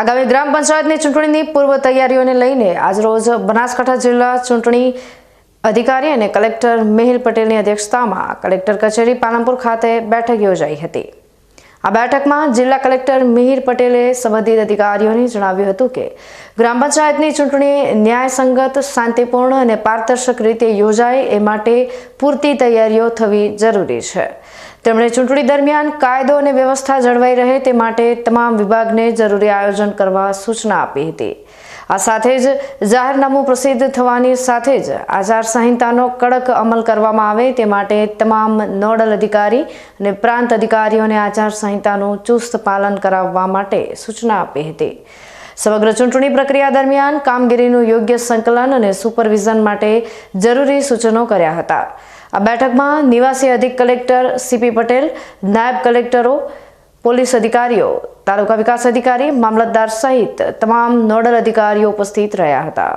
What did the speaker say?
આગામી ગ્રામ પંચાયતની ચૂંટણીની પૂર્વ તૈયારીઓને લઈને આજરોજ બનાસકાંઠા જિલ્લા ચૂંટણી અધિકારી અને કલેક્ટર મેહિલ પટેલની અધ્યક્ષતામાં કલેક્ટર કચેરી પાલનપુર ખાતે બેઠક યોજાઈ હતી. આ બેઠકમાં જિલ્લા કલેક્ટર મિહિર પટેલે સંબંધિત અધિકારીઓને જણાવ્યું હતું કે ગ્રામ પંચાયતની ચૂંટણી ન્યાયસંગત, શાંતિપૂર્ણ અને પારદર્શક રીતે યોજાય એ માટે પૂરતી તૈયારીઓ થવી જરૂરી છે. તેમણે ચૂંટણી દરમિયાન કાયદો અને વ્યવસ્થા જળવાઈ રહે તે માટે તમામ વિભાગને જરૂરી આયોજન કરવા સૂચના આપી હતી. આ સાથે જ જાહેરનામું પ્રસિદ્ધ થવાની સાથે જ આચારસંહિતાનો કડક અમલ કરવામાં આવે તે માટે તમામ નોડલ અધિકારી અને પ્રાંત અધિકારીઓને આચારસંહિતાનું ચુસ્ત પાલન કરાવવા માટે સૂચના આપી હતી. સમગ્ર ચૂંટણી પ્રક્રિયા દરમિયાન કામગીરીનું યોગ્ય સંકલન અને સુપરવિઝન માટે જરૂરી સૂચનો કર્યા હતા. આ બેઠકમાં નિવાસી અધિક કલેક્ટર સીપી પટેલ, નાયબ કલેક્ટરો, પોલીસ અધિકારીઓ, તાલુકા વિકાસ અધિકારી, મામલતદાર સહિત તમામ નોડલ અધિકારીઓ ઉપસ્થિત રહ્યા હતા.